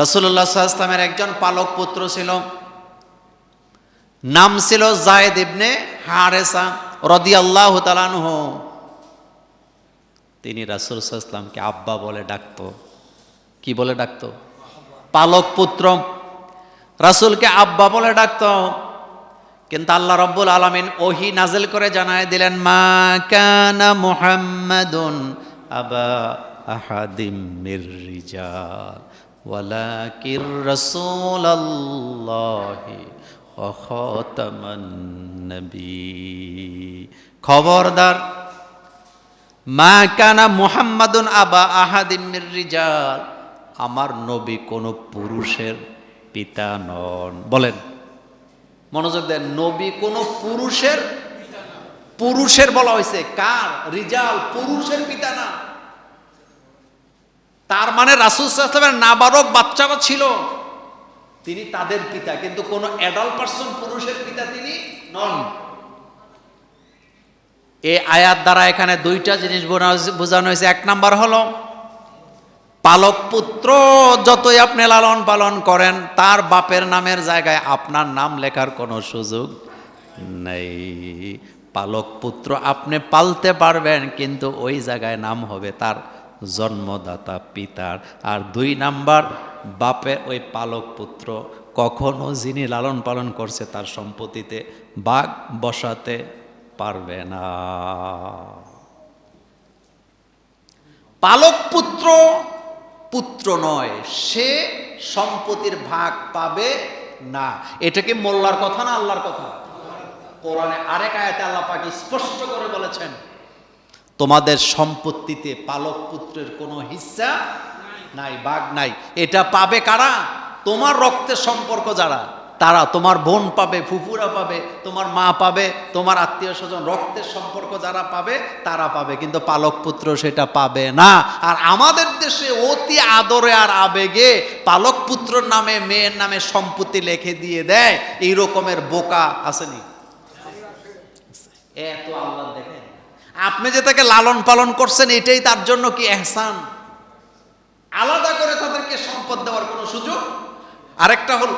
রসুল্লাহ ইসলামের একজন পালক পুত্র ছিল। নাম ছিল জায়েদ ইবনে হারেসা রদি আল্লাহ তালানহ তিনি রাসুল ইসলামকে আব্বা বলে ডাকত। কি বলে ডাকত? পালক পুত্র। রাসুলকে আব্বা বলে ডাকত। কিন্তু আল্লাহ রব্বুল আলমিন ওহি নাজেল করে জানায় দিলেন, মা কানা মুহাম্মাদুন আবা আহাদিম মির রিজাল। ওয়ালাকির রাসূলুল্লাহি ওয়া খাতামান নবী। খবরদার, মা কানা মুহাম্মাদুন আবা আহাদিম রিজাল, আমার নবী কোন পুরুষের পিতা নন। বলেন, মনোযোগ দেন, নবী কোন পুরুষের পুরুষের বলা হয়েছে, কার? রিজাল, পুরুষের পিতা না। তার মানে রাসুল সাল্লামের নাবারক বাচ্চারা ছিল। তিনি তাদের পিতা, কিন্তু কোন অ্যাডাল্ট পার্সন পুরুষের পিতা তিনি নন। এই আয়াত দ্বারা এখানে দুইটা জিনিস বোঝানো হয়েছে। এক নাম্বার হলো, পালক পুত্র যতই আপনি লালন পালন করেন, তার বাপের নামের জায়গায় আপনার নাম লেখার কোনো সুযোগ নেই। পালক পুত্র আপনি পালতে পারবেন, কিন্তু ওই জায়গায় নাম হবে তার জন্মদাতা, পিতার। আর দুই নাম্বার বাপে ওই পালক পুত্র। কখনো যিনি লালন পালন করছে তার সম্পত্তিতে বাঘ বসাতে পারবে না। পালক পুত্র পুত্র নয়, সে সম্পত্তির ভাগ পাবে না। এটা কি মোল্লার কথা না আল্লাহর কথা? কোরআনে আরেক আয়াতে আল্লাহ পাকে স্পষ্ট করে বলেছেন তোমাদের সম্পত্তিতে পালক পুত্রের কোনো হিস্সা নাই, বাঘ নাই। এটা পাবে কারা? তোমার রক্তের সম্পর্ক যারা, তারা তোমার বোন পাবে, ফুফুরা পাবে, তোমার মা পাবে, তোমার আত্মীয় স্বজন, রক্তের সম্পর্ক যারা পাবে, তারা পাবে, কিন্তু পালক পুত্র সেটা পাবে না। আর আমাদের দেশে অতি আদরে আর আবেগে পালক পুত্রর নামে, মেয়ের নামে সম্পত্তি লিখে দিয়ে দেয়। এই রকমের বোকা আসেনি এত আল্লাহ দেখেন আপনি যে তাকে লালন পালন করছেন, এটাই তার জন্য কি এহসান? আলাদা করে তাদেরকে সম্পদ দেওয়ার কোনো সুযোগ? আরেকটা হল,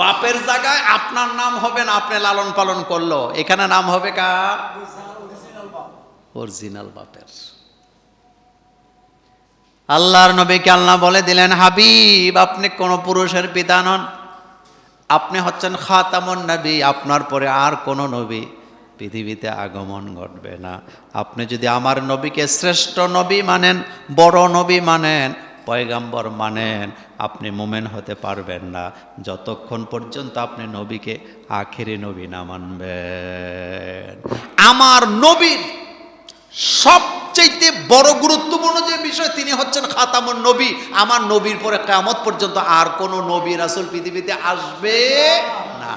বাপের জায়গায় আপনার নাম হবে না, আপনি লালন পালন করল। এখানে নাম হবে কার? অরিজিনাল বাপের। আল্লাহর নবীকে আল্লাহ বলে দিলেন, হাবিব, আপনি কোন পুরুষের পিতা নন। আপনি হচ্ছেন খাতামন নবী, আপনার পরে আর কোনো নবী। পৃথিবীতে আগমন ঘটবে না। আপনি যদি আমার নবীকে শ্রেষ্ঠ নবী মানেন, বড় নবী মানেন, পয়গাম্বর মানেন, আপনি মোমেন হতে পারবেন না। যতক্ষণ পর্যন্ত আপনি নবীকে আখেরি নবী না মানবেন। আমার নবীর সবচাইতে বড় গুরুত্বপূর্ণ যে বিষয়, তিনি হচ্ছেন খাতামুন নবী। আমার নবীর পরে কামত পর্যন্ত আর কোনো নবী রাসুল পৃথিবীতে আসবে না।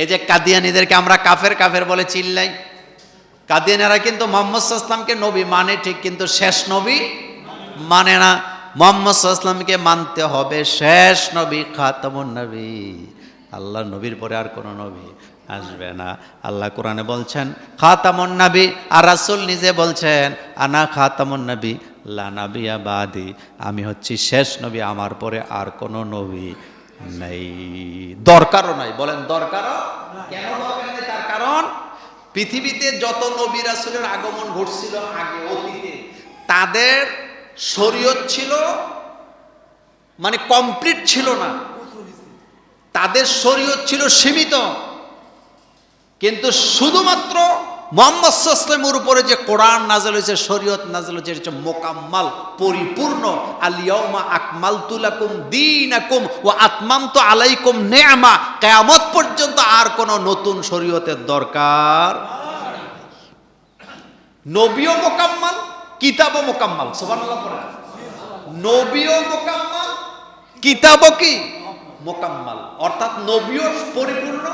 এই যে কাদিয়ানিদেরকে আমরা কাফের কাফের বলে চিল্লাই। কাদিয়ানেরা কিন্তু মোহাম্মদ সাল্লামকে নবী মানে ঠিক, কিন্তু শেষ নবী মানে না। মোহাম্মদ সাল্লামকে মানতে হবে শেষ নবী, খাতামুন নবী। আল্লাহ নবীর পরে আর কোনো নবী আসবে না। আল্লাহ কোরআনে বলছেন, খাতামুন নবী। আর রাসুল নিজে বলছেন, আনা খাতামুন নবী লা নাবিয়া বাদি। আমি হচ্ছি শেষ নবী, আমার পরে আর কোনো নবী নেই। দরকারও নাই। বলেন দরকারও? কেন দরকার নেই? তার কারণ, পৃথিবীতে যত নবী রাসূলের আগমন ঘটছিল আগে, অতীতে, তাদের শরীয়ত ছিল মানে কমপ্লিট ছিল না। তাদের শরীয়ত ছিল সীমিত। কিন্তু শুধুমাত্র মোহাম্মদ সাল্লামের উপরে যে কোরআন নাজল হয়েছে, শরীয়ত নাজল হয়েছে মোকাম্মাল, পরিপূর্ণ। আলিয়াউমা আকমাল তুলাকুম দিন আকুম ও আত্মাম তো আলাইকুম নেয়ামা কেয়ামত পর্যন্ত আর কোনো নতুন শরীয়তের দরকার নবীও মোকাম্মাল, কিতাবও মোকাম্মাল। পড়েন নবীও মোকাম্মাল, কিতাবও কি? মোকাম্মাল। অর্থাৎ নবীও পরিপূর্ণ,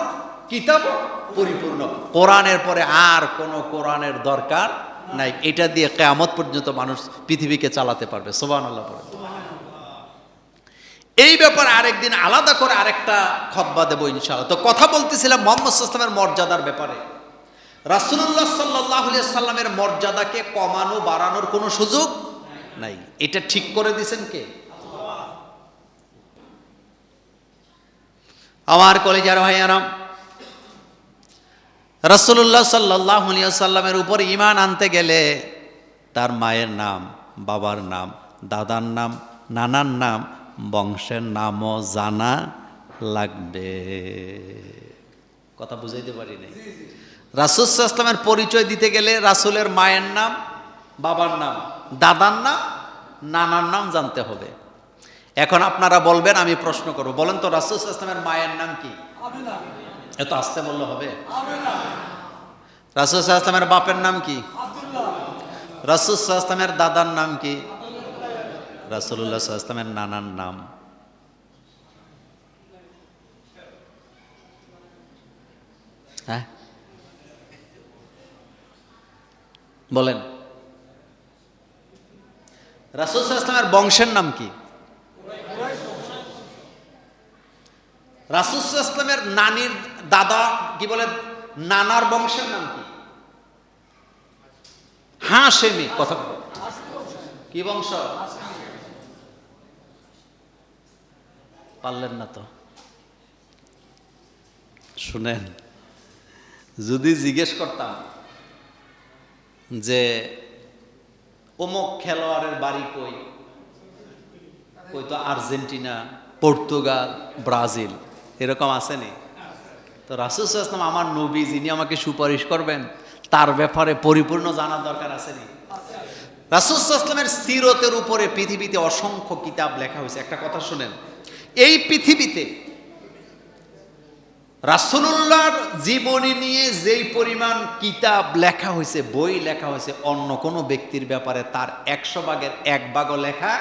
কিতাবও পরিপূর্ণ। কোরআনের পরে আর কোনো কোরআনের দরকার নাই। এটা দিয়ে কেয়ামত পর্যন্ত মানুষ পৃথিবীকে চালাতে পারবে। সোবান আল্লাহ এই ব্যাপারে আরেকদিন আলাদা করে আরেকটা খতবা দেবো ইনশাল তো কথা বলতেছিলাম মোহাম্মদ সাল্লামের মর্যাদার ব্যাপারে। রাসুল্লাহ সাল্লাহ সাল্লামের মর্যাদাকে কমানো, বাড়ানোর কোনো সুযোগ নাই। এটা ঠিক করে দিছেন কে? আমার কলেজ আর ভাই আরাম রসুল্লাহ সাল্লাহ সাল্লামের উপর ইমান আনতে গেলে তার মায়ের নাম বাবার নাম দাদার নাম নানার নাম বংশের নামও জানা লাগবে। কথা বুঝাইতে পারি নাই? রাসুলামের পরিচয় দিতে গেলে রাসুলের মায়ের নাম বাবার নাম দাদার নাম নানার নাম জানতে হবে। এখন আপনারা বলবেন আমি প্রশ্ন করব। বলেন তো রাসুল ইসলামের মায়ের নাম কি? এত আসতে বললে হবে? রাসুল ইসলামের বাপের নাম কি? রাসুল ইসলামের দাদার নাম কি? রাসুল্লাহ ইসলামের নানার নাম। হ্যাঁ? বলেন। রাসুল ইসলামের বংশের নাম কি? রাসুল ইসলামের নানির দাদা, কি বলে, নানার বংশের নাম কি? হ্যাঁ সেমি কথা কি বংশ? পারলেন না তো। শুনেন, যদি জিজ্ঞেস করতাম যে, অমুক খেলোয়াড়ের বাড়ি কই? কই তো আর্জেন্টিনা, পর্তুগাল, ব্রাজিল। এরকম আসেনি। তো রাসুল ইসলাম আমার নবী যিনি আমাকে সুপারিশ করবেন, তার ব্যাপারে পরিপূর্ণ জানার দরকার আসেনি। রাসুল ইসলামের সিরতের উপরে পৃথিবীতে অসংখ্য কিতাব লেখা হয়েছে। একটা কথা শুনেন। এই পৃথিবীতে রাসুলুল্লাহর জীবনী নিয়ে যেই পরিমাণ কিতাব লেখা হয়েছে, বই লেখা হয়েছে, অন্য কোনো ব্যক্তির ব্যাপারে তার একশো ভাগের এক ভাগও লেখা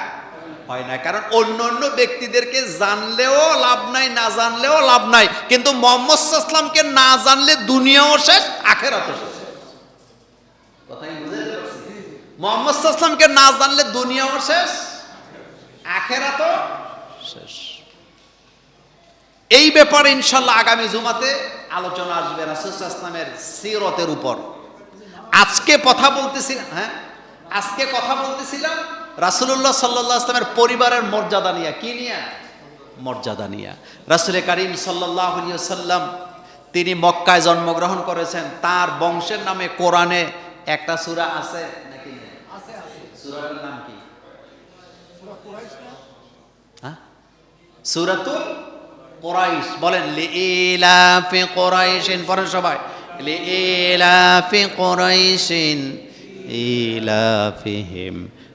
হয় না। কারণ অন্য অন্য ব্যক্তিদেরকে জানলেও লাভ নাই, না জানলেও লাভ নাই। কিন্তু মোহাম্মদ ইসলামকে না জানলে দুনিয়াও শেষ, আখেরাতও শেষ। কথাই মোহাম্মদ ইসলামকে না জানলে দুনিয়াও শেষ, আখেরাতও শেষ। এই ব্যাপারে ইনশাল্লাহ আগামী জুমাতে আলোচনা আসবে রাসুল ইসলামের সিরতের উপর। আজকে কথা বলতেছিলাম হ্যাঁ? আজকে কথা বলতেছিলাম রাসুল্লাহ সাল্লাহ আসলামের পরিবারের মর্যাদা নিয়ে কি নিয়ে? মর্যাদা নিয়ে। রাসুল করিম সাল্লাহ সাল্লাম তিনি মক্কায় জন্মগ্রহণ করেছেন। তার বংশের নামে কোরআনে একটা সুরা আছে নাকি নেই? সূরাটার নাম কি? হ্যাঁ? সুরাতুল কোরাইশ। বলেন লিইলাফি কোরাইশিন। পড়েন সবাই। লিইলাফি কোরাইশিন ইলাফিহিম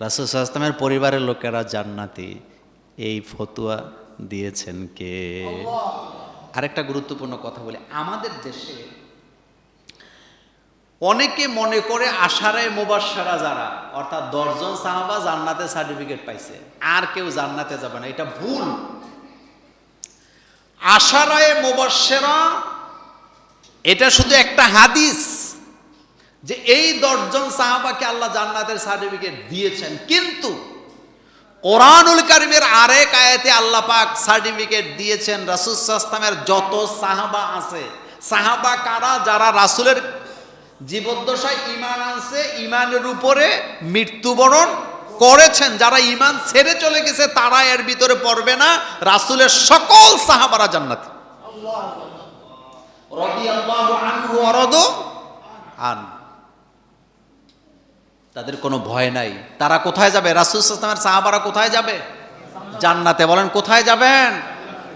রাসুল সাল্লামের পরিবারের লোকেরা জান্নাতি। এই ফতুয়া দিয়েছেন কে? আরেকটা গুরুত্বপূর্ণ কথা বলি। আমাদের দেশে অনেকে মনে করে আশারায় মুবাসারা যারা অর্থাৎ দশজন সাহাবা জান্নাতে সার্টিফিকেট পাইছে। আর কেউ জান্নাতে যাবে না এটা ভুল। আশারায় মুবাসেরা এটা শুধু একটা হাদিস। যে এই দশজন সাহাবাকে আল্লাহ জান্নাতের সার্টিফিকেট দিয়েছেন। কিন্তু কোরআনুল কারিমের আরেক আয়াতে আল্লাহ পাক সার্টিফিকেট দিয়েছেন রাসুল সাস্তামের যত সাহাবা আছে। সাহাবা কারা? যারা রাসুলের জীবদ্দশায় ইমান আনছে ইমানের উপরে মৃত্যুবরণ করেছেন যারা ইমান ছেড়ে চলে গেছে তারা এর ভিতরে পড়বে না রাসুলের সকল সাহাবারা জান্নাতি। আন। তাদের কোনো ভয় নাই। তারা কোথায় যাবে? রাসুল সাহাবারা কোথায় যাবে? জান্নাতে। বলেন, কোথায় যাবেন?